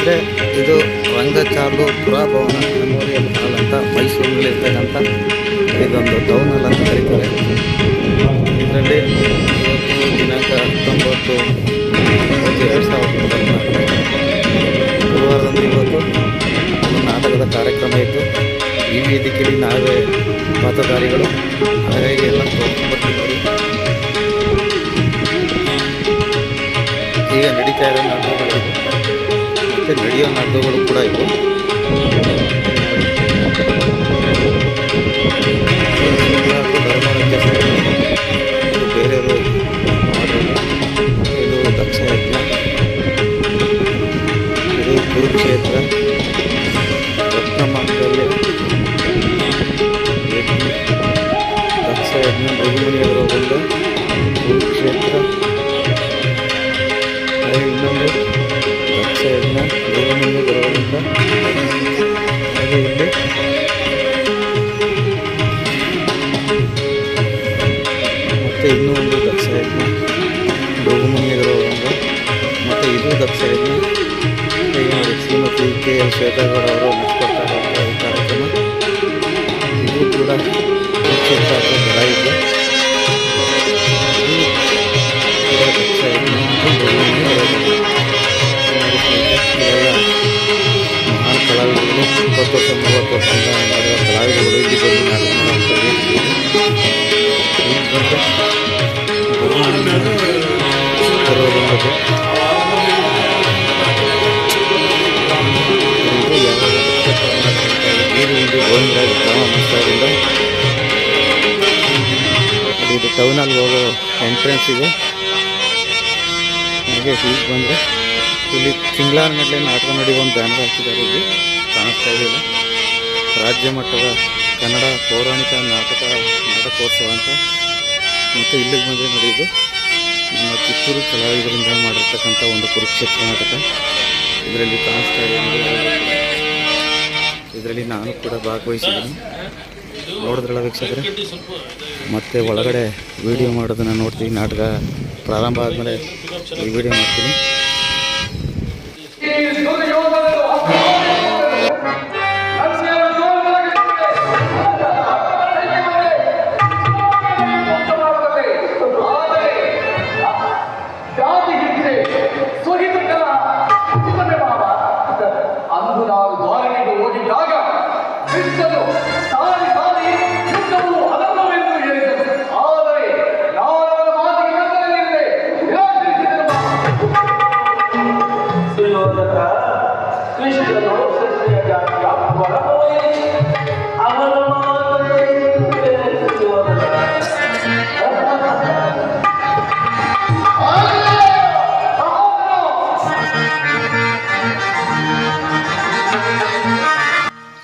ಸ್ನೇಹಿತರೆ ಇದು ರಂಗಚಾಲು ಪುರಾಭವನ ಮೆಮೋರಿಯಲ್ ಹಾಲ್ ಅಂತ ಮೈಸೂರಿನಲ್ಲಿ ಇರ್ತಕ್ಕಂಥ ಇದೊಂದು ಟೌನ್ ಹಾಲ್ ಅಂತ ಕರೀತಾರೆ. ಇದರಲ್ಲಿ ಇವತ್ತು ದಿನಾಂಕ ಹತ್ತೊಂಬತ್ತು ಎರಡು ಸಾವಿರದ ಗುರುವಾರದಂದು ಇವತ್ತು ಒಂದು ನಾಟಕದ ಕಾರ್ಯಕ್ರಮ ಇತ್ತು. ಈ ವೇದಿಕೆಯಲ್ಲಿ ನಾವೇ ಪಾತ್ರಧಾರಿಗಳು, ಹಾಗಾಗಿ ಎಲ್ಲ ನೋಡಿ ಈಗ ನಡೀತಾ ಇರೋ ನಾಟಕಗಳು. ಮತ್ತೆ ನಡೆಯೋ ನಾಟಕಗಳು ಕೂಡ ಇವು. ಬೇರೆಯವರು ಇದು ದಕ್ಷ ಯಜ್ಞ ಇದು ಕುರುಕ್ಷೇತ್ರ ರತ್ನಮಾಂಗಲ್ಯ ಯಜ್ಞ ದಕ್ಷ ಕುರುಕ್ಷೇತ್ರ ಇನ್ನೊಂದು ಯಜ್ಞ ಭೃಗುಮುನಿ ಬರೋದ್ರಿಂದ ಹಾಗೆ ಇಲ್ಲಿ ಮತ್ತು ಇನ್ನೂ ಒಂದು ದಕ್ಷ ಯಜ್ಞ ಬರೋದ್ರಿಂದ ಮತ್ತು ಇದು ದಕ್ಷ ಯಜ್ಞ. ನೋಡಿ ಶ್ರೀಮತಿ ಕೆ ಎಲ್ ಶ್ವೇತಾಗೌಡ ಅವರು ನಡೆಸ್ಕೊಡ್ತಾ ಇರುವಂಥ ಈ ಕಾರ್ಯಕ್ರಮ ಇದು ಕೂಡ ಇಪ್ಪತ್ತು ವರ್ಷ ಮೂವತ್ತು ವರ್ಷದಿಂದ ಮಾಡಿದ ಕಲಾವಿದಗಳು ಇಲ್ಲಿ ಬಂದು ಇದು. ಟೌನಲ್ಲಿ ಹೋಗೋ ಎಂಟ್ರೆನ್ಸ್ ಇದು ಹಾಗೆ ಹೀಗೆ ಬಂದರೆ ಇಲ್ಲಿ ತಿಂಗಳಾನುಗಟ್ಟಲೆ ನಾಟಕ ನೋಡಿ ಒಂದು ಬ್ಯಾನರ್ ಹಾಕಿದ್ದಾರೆ ಇಲ್ಲಿ ಕಾಣಿಸ್ತಾ ಇದೆ ರಾಜ್ಯ ಮಟ್ಟದ ಕನ್ನಡ ಪೌರಾಣಿಕ ನಾಟಕ ನಾಟಕೋತ್ಸವ ಅಂತ ಮತ್ತು ಇಲ್ಲಿಗೆ ಬಂದರೆ ನಡೆಯೋದು. ನಮ್ಮ ಕಿತ್ತೂರು ಕಲಾವಿದರಿಂದ ಮಾಡಿರ್ತಕ್ಕಂಥ ಒಂದು ಕುರುಕ್ಷೇತ್ರ ನಾಟಕ. ಇದರಲ್ಲಿ ಕಾಣಿಸ್ತಾ ಇದೆ ಇದರಲ್ಲಿ ನಾನು ಕೂಡ ಭಾಗವಹಿಸಿದ್ದೀನಿ. ನೋಡಿದ್ರಲ್ಲ ವೀಕ್ಷಕರೇ? ಮತ್ತೆ ಒಳಗಡೆ ವಿಡಿಯೋ ಮಾಡೋದನ್ನು ನೋಡ್ತೀನಿ ನಾಟಕ ಪ್ರಾರಂಭ ಆದಮೇಲೆ ಈ ವಿಡಿಯೋ ಮಾಡ್ತೀನಿ.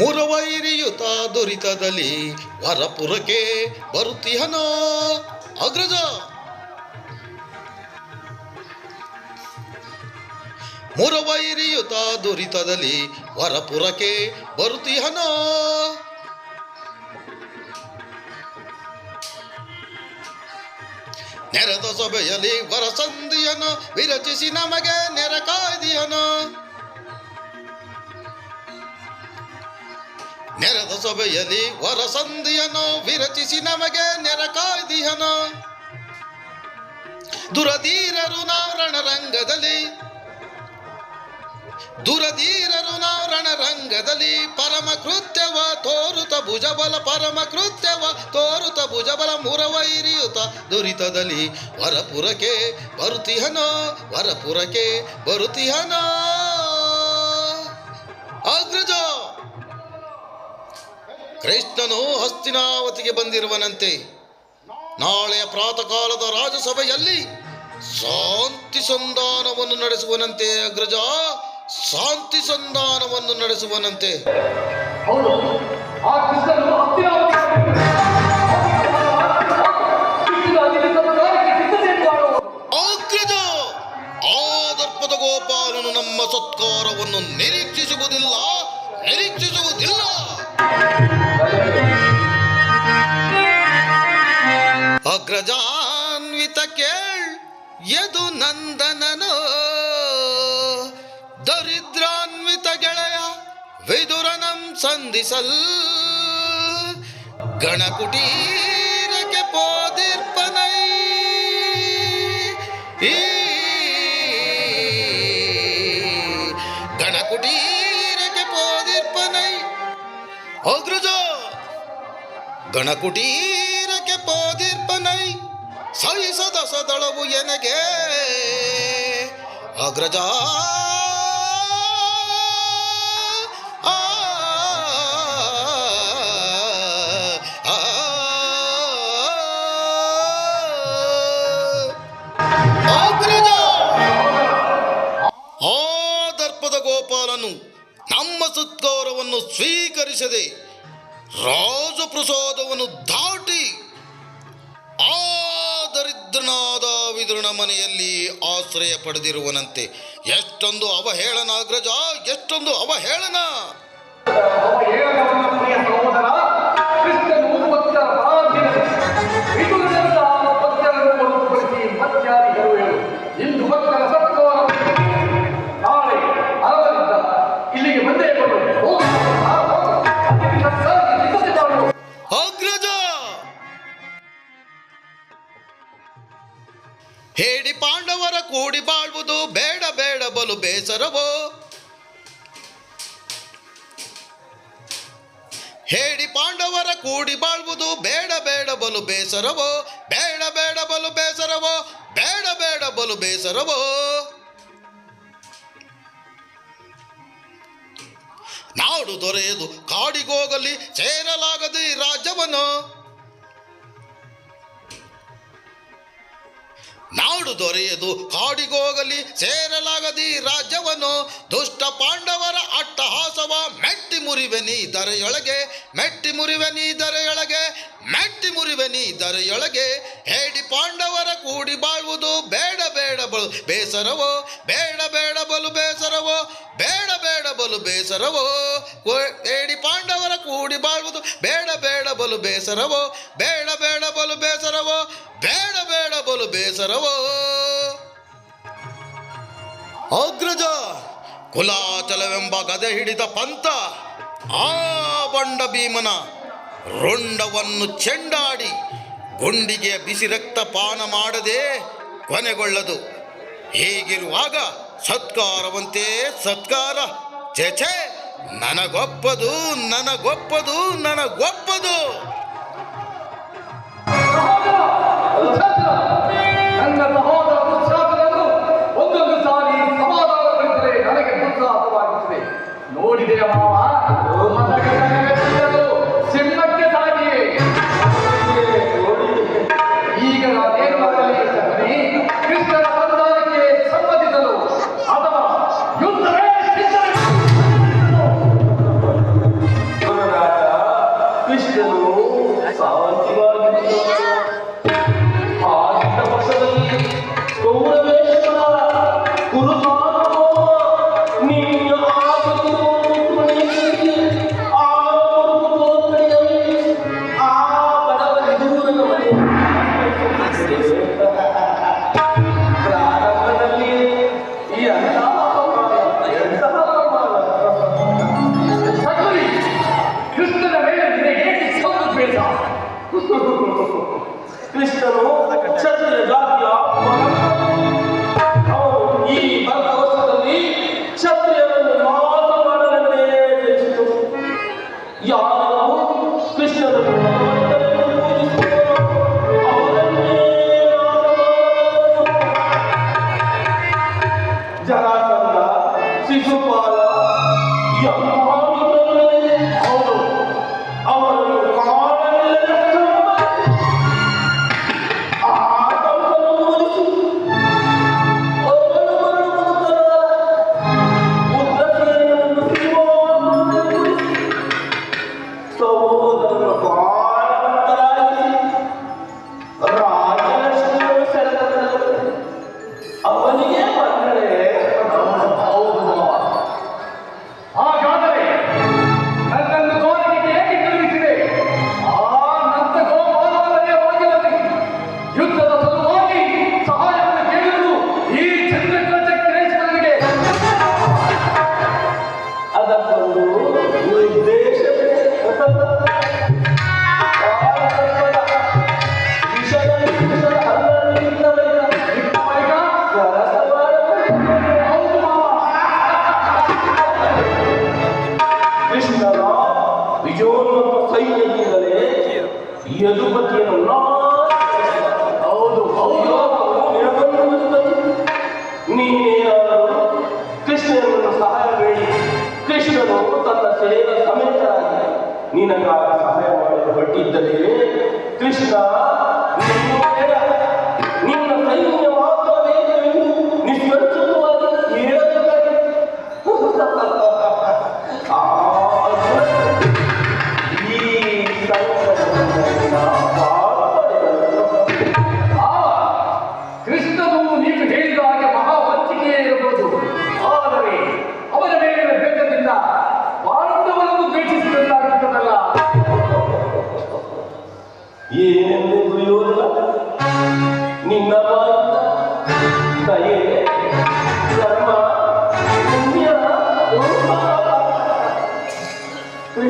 ಮುರವೈರಿಯುತ ದುರಿತದಲ್ಲಿ ವರಪುರಕ್ಕೆ ಬರುತ್ತಿಹನ? ಅಗ್ರಜ! ಮುರವೈರಿಯುತ ದುರಿತದಲ್ಲಿ ವರಪುರಕ್ಕೆ ಬರುತ್ತಿಹನ? ನೆರೆದ ಸಭೆಯಲ್ಲಿ ವರಸಂದಿಯನ ವಿರಚಿಸಿ ನಮಗೆ ನೆರೆ ಕಾಯ್ದಿಯನ? ನೆರೆದ ಸಭೆಯಲ್ಲಿ ವರಸಂಧಿಯನು ವಿರಚಿಸಿ ನಮಗೆ ನೆರ ಕಾಯ್ದಿಯನು. ದುರಧೀರರು ನಾವು ರಣರಂಗದಲ್ಲಿ, ದುರಧೀರರು ನಾವು ರಣರಂಗದಲ್ಲಿ ಪರಮ ಕೃತ್ಯವ ತೋರುತ ಭುಜಬಲ, ಪರಮ ಕೃತ್ಯವ ತೋರುತ ಭುಜಬಲ ಮುರವೈರಿಯುತ ದುರಿತದಲ್ಲಿ ವರಪುರಕ್ಕೆ ಬರುತಿಹನೋ ವರಪುರಕ್ಕೆ ಬರುತಿಹನೋ ಕೃಷ್ಣನು ಹಸ್ತಿನಾವತಿಗೆ ಬಂದಿರುವನಂತೆ. ನಾಳೆಯ ಪ್ರಾತಃಕಾಲದ ರಾಜಸಭೆಯಲ್ಲಿ ಶಾಂತಿ ಸಂಧಾನವನ್ನು ನಡೆಸುವನಂತೆ ಅಗ್ರಜ ಶಾಂತಿ ಸಂಧಾನವನ್ನು ನಡೆಸುವನಂತೆ. ಹೌದು. ಆ ನಮ್ಮ ಸತ್ಕಾರವನ್ನು ಕೃಷ್ಣನ ಅಗ್ರಜಾನ್ವಿತ ಕೇಳ್ ಯದು ನಂದನನೋ. ಗೆಳೆಯ ವಿದುರನಂ ಸಂಧಿಸಲ್. ಗಣಕುಟೀರಕ್ಕೆ ಪೋದಿರ್ಪನೈ. ಈ ಗಣಕುಟೀರಕ್ಕೆ ಪೋದಿರ್ಪನೈ. ಅಗ್ರಜ ಗಣಕುಟೀರಕ್ಕೆ ಪೋದಿರ್ಪನೈ ಸಹಿಸದ ಸದಳವು ಎನಗೆ ಅಗ್ರಜ ಗೋಪಾಲನು ನಮ್ಮ ಸತ್ಕಾರವನ್ನು ಸ್ವೀಕರಿಸದೆ ರಾಜಪ್ರಸಾದವನ್ನು ದಾಟಿ ಆ ದರಿದ್ರನಾದ ಮನೆಯಲ್ಲಿ ಆಶ್ರಯ ಪಡೆದಿರುವನಂತೆ. ಎಷ್ಟೊಂದು ಅವಹೇಳನ ಅಗ್ರಜ ಎಷ್ಟೊಂದು ಅವಹೇಳನ. ಕೂಡಿ ಬಾಳ್ವುದು ಬೇಡ ಬೇಡ ಬಲು ಬೇಸರವೋ? ಹೇಡಿ ಪಾಂಡವರ ಕೂಡಿ ಬಾಳ್ವುದು ಬೇಡ ಬೇಡ ಬಲು ಬೇಸರವೋ? ಬೇಡ ಬೇಡ ಬಲು ಬೇಸರವೋ? ಬೇಡ ಬೇಡ ಬಲು ಬೇಸರವೋ? ನಾಡು ದೊರೆಯದು, ಕಾಡಿಗೋಗಲಿ, ಸೇರಲಾಗದು ರಾಜ್ಯವನ್ನು. ನಾಡು ದೊರೆಯದು ಕಾಡಿಗೋಗಲಿ ಸೇರಲಾಗದಿ ರಾಜ್ಯವನ್ನು. ದುಷ್ಟ ಪಾಂಡವರ ಅಟ್ಟಹಾಸವ ಮೆಟ್ಟಿ ಮುರಿವೆ ನೀ ದರೆಯೊಳಗೆ ಮೆಟ್ಟಿ ಮುರಿವೆ ನೀ ದರೆಯೊಳಗೆ. ಮೆಟ್ಟಿ ಮುರಿವೆ ನೀ ದರೆಯೊಳಗೆ, ಹೇಡಿ ಪಾಂಡವರ ಕೂಡಿ ಬಾಳುವುದು ಬೇಡ ಬೇಡ ಬಲು ಬೇಸರವೋ, ಬೇಡ ಬೇಡ ಬಲು ಬೇಸರವೋ, ಬೇಡ ಬೇಡ ಬಲು ಬೇಸರವೋ ಹೇಡಿ ಪಾಂಡವರ ಕೂಡಿ ಬಾಳುವುದು ಬೇಡ ಬೇಡ ಬಲು ಬೇಸರವೋ, ಬೇಡ ಬೇಡ ಬಲು ಬೇಸರವೋ, ಬೇಡ ಬೇಡ ಬಲು ಬೇಸರವೋ. ಅಗ್ರಜ, ಕುಲಾಚಲವೆಂಬ ಗದೆ ಹಿಡಿದ ಪಂಥ, ಆ ಬಂಡ ಭೀಮನ ರುಂಡವನ್ನು ಚೆಂಡಾಡಿ ಗುಂಡಿಗೆ ಬಿಸಿ ರಕ್ತ ಪಾನ ಮಾಡದೆ ಕೊನೆಗೊಳ್ಳದು. ಹೀಗಿರುವಾಗ ಸತ್ಕಾರವಂತೆ ಸತ್ಕಾರ. ಛೇ ನನಗೊಪ್ಪದು ನನಗೊಪ್ಪದು ನನಗೊಪ್ಪದು. ನೋಡಿದೆ ಸಹೋದರ toda a glória.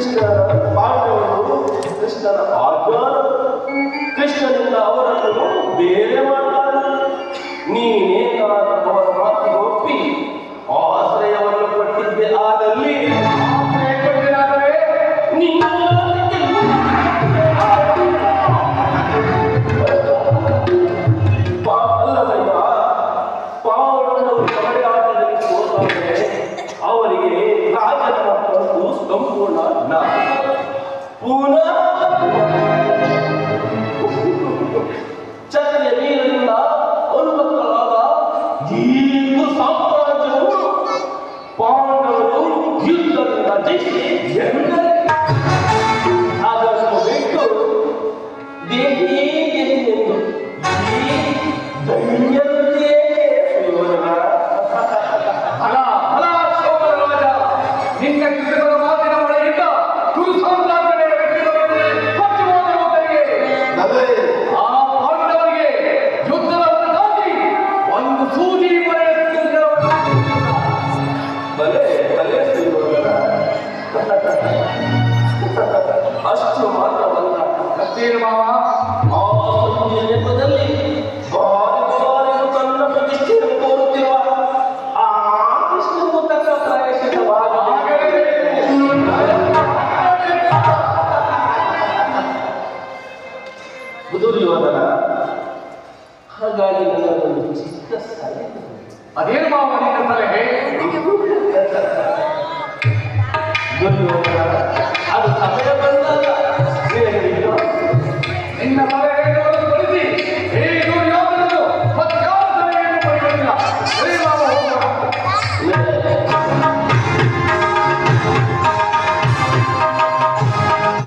ಕೃಷ್ಣನ ಪಾಠವನ್ನು ಕೃಷ್ಣನ ಆಜ್ಞಾನ ಕೃಷ್ಣನಿಂದ ಅವರನ್ನು ಬೇರೆ ಮಾಡಲಾರ ನೀನೇ ಹಾಗಾಗಿ ನನ್ನ ಒಂದು ಚಿಕ್ಕ ಸಲಹೆ ಅದೇನು ಬಾಬು ನಿನ್ನ ಸಲಹೆ ಅದು ಸಮಯ ಬಂದಲ್ಲ ನಿನ್ನ ಸಲಹೆ ಹೇಳಿ